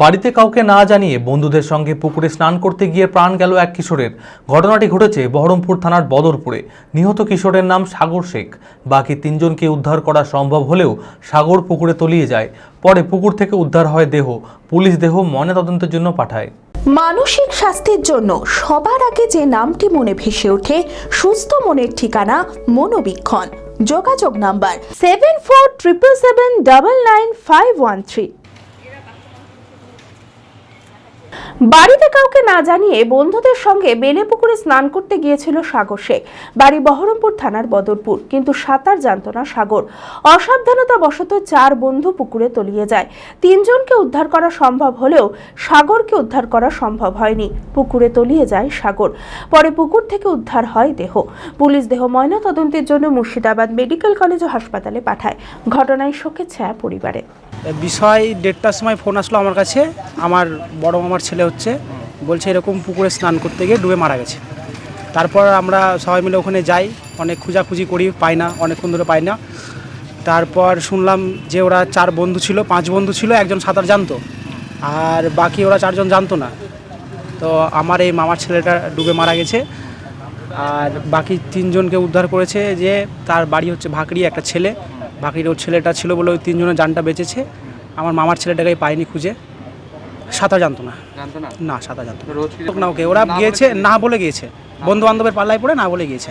বাড়িতে কাউকে না জানিয়ে বন্ধুদের সঙ্গে পুকুরে স্নান করতে গিয়ে প্রাণ গেল এক কিশোরের। ঘটনাটি ঘটেছে বহরমপুর থানার বদরপুরে। নিহত কিশোরের নাম সাগর শেখ। বাকি তিনজনকে উদ্ধার করা সম্ভব হলেও সাগর পুকুরে তলিয়ে যায়। পরে পুকুর থেকে উদ্ধার হয় দেহ। পুলিশ দেহ ময়নাতদন্তের জন্য পাঠায়। মানসিক স্বাস্থ্যের জন্য সবার আগে যে নামটি মনে ভেসে ওঠে, সুস্থ মনের ঠিকানা মনোবীক্ষণ। যোগাযোগ number seven four triple seven double nine five one three বাড়িতে কাউকে না জানিয়ে বন্ধুদের সঙ্গে বেলে পুকুরে স্নান করতে গিয়েছিল সাগর শেখ। বাড়ি বহরমপুর থানার বদরপুর, কিন্তু সাঁতার জানত না সাগর। অসাবধানতা বশত চার বন্ধু পুকুরে তলিয়ে যায়। তিনজনকে উদ্ধার করা সম্ভব হলেও সাগরকে উদ্ধার করা সম্ভব হয়নি। পুকুরে তলিয়ে যায় সাগর। পরে পুকুর থেকে উদ্ধার হয় দেহ। পুলিশ দেহ ময়না তদন্তের জন্য মুর্শিদাবাদ মেডিকেল কলেজ ও হাসপাতালে পাঠায়। ঘটনায় শোকের ছায়া পরিবারে। বিষয় দেড়টার সময় ফোন আসলো আমার কাছে। আমার বড় মামার ছেলে হচ্ছে। বলছে এরকম পুকুরে স্নান করতে গিয়ে ডুবে মারা গেছে। তারপর আমরা সবাই মিলে ওখানে যাই। অনেক খোঁজাখুঁজি করি, পাই না, অনেকক্ষণ ধরে পাই না। তারপর শুনলাম যে ওরা চার বন্ধু ছিল, পাঁচ বন্ধু ছিল, একজন সাঁতার জানতো। আর বাকি ওরা চারজন জানতো না। তো আমার এই মামার ছেলেটা ডুবে মারা গেছে। আর বাকি তিনজনকে উদ্ধার করেছে যে তার বাড়ি হচ্ছে ভাকরি একটা ছেলে। ভাকরির ওর ছেলেটা ছিল বলে ওই তিনজনের যানটা বেঁচেছে। আমার মামার ছেলেটাকে পায়নি খুঁজে। সাঁতার জানতো না। না? সাঁতার জানতো। না। ওকে ওরা গিয়েছে না বলে গিয়েছে। বন্ধু বান্ধবের পাল্লায় পড়ে না বলে গিয়েছে।